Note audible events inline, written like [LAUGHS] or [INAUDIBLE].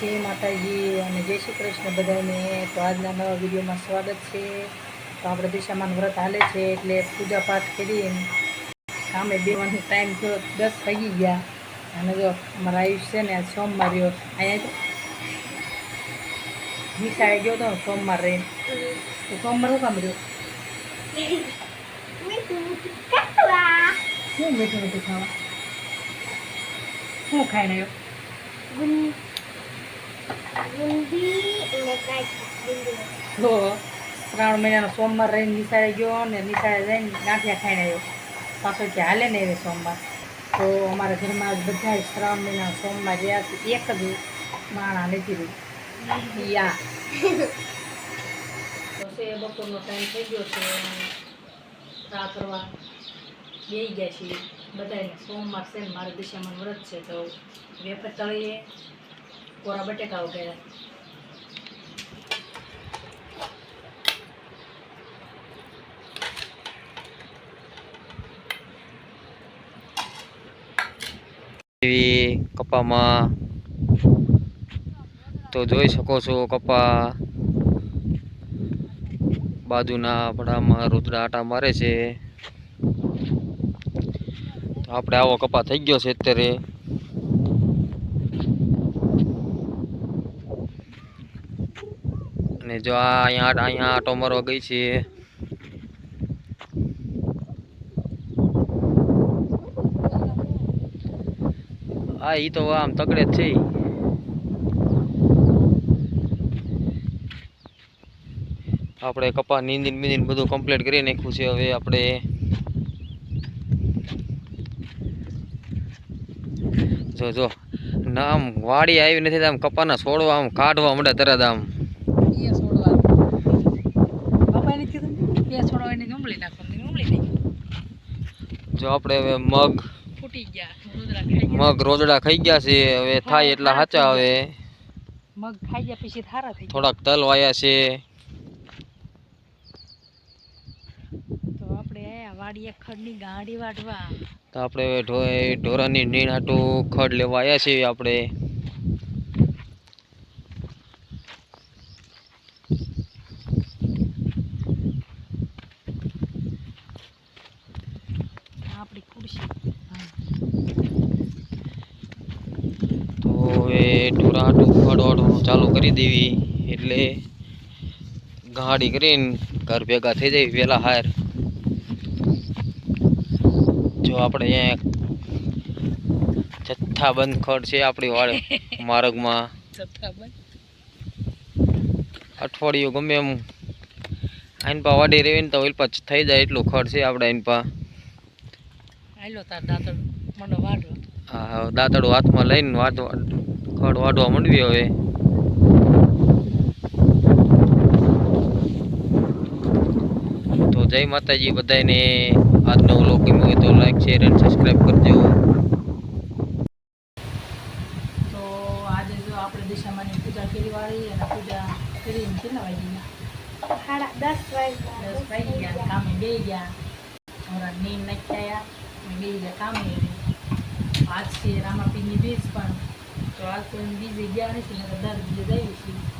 જય માતાજી અને જય શ્રી કૃષ્ણ બધાને. તો આજના નવા વિડીયોમાં સ્વાગત છે. તો આપણે દિશામાં વ્રત હાલે છે એટલે પૂજા પાઠ કરી કામે બેવાનો ટાઈમ તો દસ થઈ ગયા. અને જો અમારા આયુષ છે ને સોમવાર રહ્યો. અહીંયા નિશાળે ગયો તો સોમવાર રહીને તો સોમવાર શું કામ રહ્યો? શું મીઠું મીઠું ખાવા? શું ખાઈને આવ્યો? તો શ્રાવણ મહિનાનો સોમવાર રહીને નિશાળે ગયો ને નિશાળે જઈને ગાંઠિયા ખાઈને આવ્યો. પાછો કે હાલે ને એવે સોમવાર. તો અમારા ઘરમાં બધા શ્રાવણ મહિના સોમવાર રહ્યા છે. એક જ માણા નથી રહી યા. છે બપોરનો ટાઈમ થઈ ગયો છે. ચા કરવા બેસી ગયા છીએ. બધાને સોમવાર છે ને મારા દિશામાં વ્રત છે. તો વેફર તળીએ. કોરા બટેકા વગેરે એવી કપામાં તો જોઈ શકો છો કપા બાજુના પડામાં રુદ્રા આટા મારે છે. આપણે આવો કપા થઈ ગયો છે અત્યારે. અને જો આ અહીંયા અહીંયા આટો મારવા ગઈ છે. હા એ તો આમ તકડે જ છે. આપણે કપા નીંદીને બીંદીને બધું કમ્પ્લીટ કરી નાખ્યું છે હવે આપણે. જો જો, ના, આમ વાડી આવી નથી આમ કપાના છોડવા, આમ કાઢવા મળે તરત આમ એ છોડવા બાપાએ નથી કીધું બે છોડવા એને ઉમળી નાખવાનું ઉમળી નહીં જો આપણે હવે મગ ફૂટી ગયા મગ રોજડા ખાઈ ગયા છે હવે થાય એટલા સાચા હવે. મગ ખાઈ ગયા પછી થારા થઈ થોડાક તલ વાયા છે. તો આપણે આયા વાડીએ ખડની ગાડી વાટવા તો આપણે હવે ઢોરાની નીણ હાટું ખડ લેવા આવ્યા છીએ આપણે આ આપણી ખુરશી હા. તો ઢોરા હાટું ચાલુ કરી દેવી. એટલે ગાડી કરીને ઘર ભેગા થઈ જાય વહેલા હાર. જો આપણે અહીંયા જથ્થાબંધ ખડ છે આપણી વાળે [LAUGHS] માર્ગમાં. અઠવાડિયું ગમે એમ આઈન પા વાડી રેવી ને તો ઓલ થઈ જાય એટલું ખડ છે આપણે આઈન પા. દાંતડું હાથમાં લઈને વાટવા ખડ વાડવા માંડવી હવે. તો જય માતાજી બધાને આજનો વ્લોગ ગમ્યો હોય તો લાઈક શેર અને સબસ્ક્રાઈબ કરજો. તો આજે જો આપણે દિશામાંની પૂજા કરી વાળી અને પૂજા કરીને કેટલા વાગી ગયા? સાડા દસ વાગ્યા. દસ વાગી ગયા કામે બે ગયા. નાખ્યા બે ગયા કામે. આજ છે રામાપીરની બીજ પણ. તો તો એમ બીજે ગયા નથી ને દર બીજે જઈએ છીએ